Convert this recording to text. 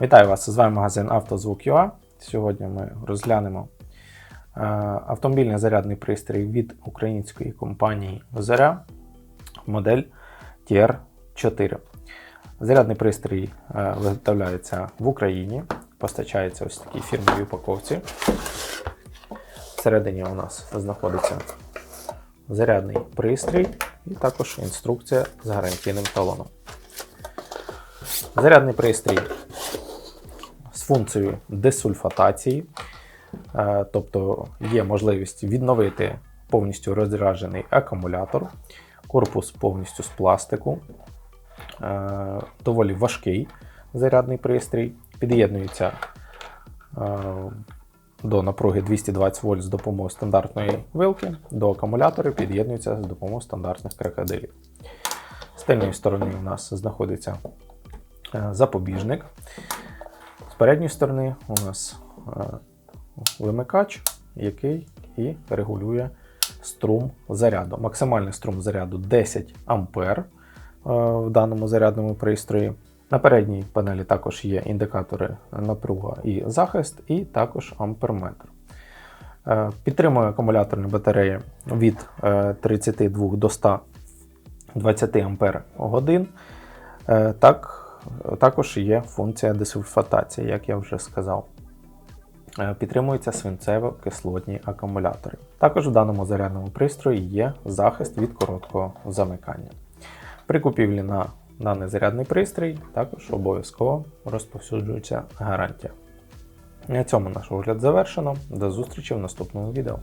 Вітаю вас! З вами магазин «Автозвук.UA». Сьогодні ми розглянемо е, автомобільний зарядний пристрій від української компанії Заря, модель TR4. Зарядний пристрій е, виготовляється в Україні, постачається ось такій фірмовій упаковці. Всередині у нас знаходиться зарядний пристрій і також інструкція з гарантійним талоном. Зарядний пристрій з функцією десульфатації, е, тобто є можливість відновити повністю розряджений акумулятор, корпус повністю з пластику, е, доволі важкий зарядний пристрій, під'єднується е, до напруги 220 вольт з допомогою стандартної вилки, до акумулятора під'єднується з допомогою стандартних крокодилів. З тильної сторони у нас знаходиться запобіжник. Передньої сторони у нас е, вимикач, який і регулює струм заряду. Максимальний струм заряду 10 А в даному зарядному пристрої. На передній панелі також є індикатори напруга і захист, і також амперметр. Е, Підтримує акумуляторні батареї від е, 32 до 120 Ампер годин. Е, Так, також є функція десульфатації, як я вже сказав. Е, Підтримуються свинцево-кислотні акумулятори. Також в даному зарядному пристрої є захист від короткого замикання. При купівлі на даний зарядний пристрій також обов'язково розповсюджується гарантія. На цьому наш огляд завершено. До зустрічі в наступному відео.